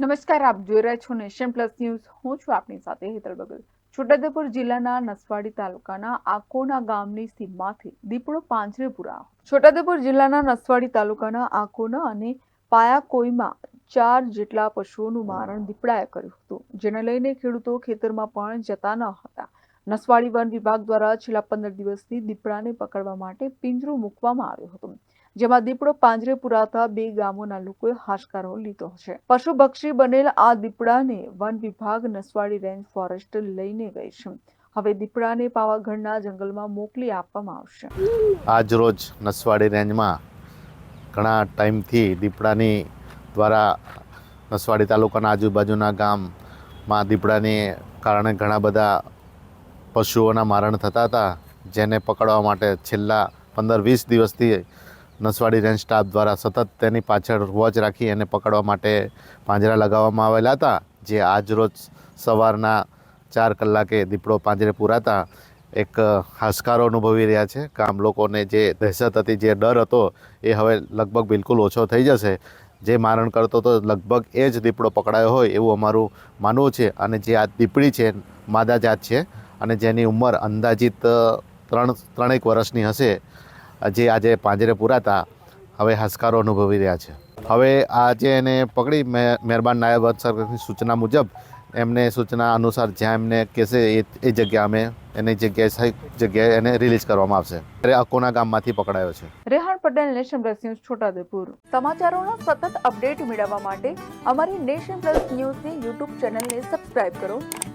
નમસ્કાર, આપ જોઈ રહ્યા છો નેશન પ્લસ ન્યૂઝ. હું છું આપની સાથે હેતલ બગલ. છોટાઉદેપુર જિલ્લાના નસવાડી તાલુકાના આકોના ગામની સીમમાંથી દીપડો પાંજરેપુરા છોટાઉદેપુર જિલ્લાના નસવાડી તાલુકાના આકોના અને પાયાકોઈમાં ચાર જેટલા પશુઓનું મારણ દીપડાએ કર્યું હતું, જેને લઈને ખેડૂતો ખેતરમાં પણ જતા ન હતા. નસવાડી વન વિભાગ દ્વારા છેલ્લા પંદર દિવસથી દીપડાને પકડવા માટે પિંજરું મૂકવામાં આવ્યું હતું, જેમાં દીપડો પાંજરે પુરાતા બે ગામોના લોકોએ હાશકારો લીધો છે. પશુભક્ષી બનેલ આ દીપડાને વન વિભાગ નસવાડી રેન્જ ફોરેસ્ટ લઈને ગઈ છે. હવે દીપડાને પાવાગઢના જંગલમાં મોકલી આપવામાં આવશે. આજ રોજ નસવાડી રેન્જમાં ઘણા ટાઈમથી દીપડાની દ્વારા નસવાડી તાલુકાના આજુબાજુના ગામમાં દીપડાને કારણે ઘણા બધા પશુઓના મારણ થતા હતા, જેને પકડવા માટે છેલ્લા પંદર વીસ દિવસથી નસવાડી રેન્જ સ્ટાફ દ્વારા સતત તેની પાછળ વોચ રાખી એને પકડવા માટે પાંજરા લગાવવામાં આવેલા હતા, જે આજ રોજ સવારના ચાર કલાકે દીપડો પાંજરે પૂરાતા એક હાશકારો અનુભવી રહ્યા છે. કામ લોકોને જે દહેશત હતી, જે ડર હતો, એ હવે લગભગ બિલકુલ ઓછો થઈ જશે. જે મારણ કરતો તો લગભગ એ જ દીપડો પકડાયો હોય એવું અમારું માનવું છે અને જે આ દીપડી છે, માદા જાત છે અને જેની ઉંમર અંદાજિત ત્રણ, ત્રણેક વર્ષની હશે, જે આજે પાંજરે પૂરાતા, હવે હાશકારો અનુભવી રહ્યા છે. હવે આજે એને પકડી મહેરબાન નાયબ સરકારની સૂચના મુજબ, એમને સૂચના અનુસાર જ્યાં એમને કહેશે એ એ જગ્યા અમે, એની જગ્યાએ જગ્યાએ એને રિલીઝ કરવામાં આવશે. ત્યારે અકોના ગામમાંથી પકડાયો છે. Rehan Patel, nation plus news, Chhota Udepur. સમાચારોના સતત અપડેટ મેળવવા માટે અમારી નેશન પ્લસ ન્યૂઝની યુટ્યુબ ચેનલને સબસ્ક્રાઇબ કરો.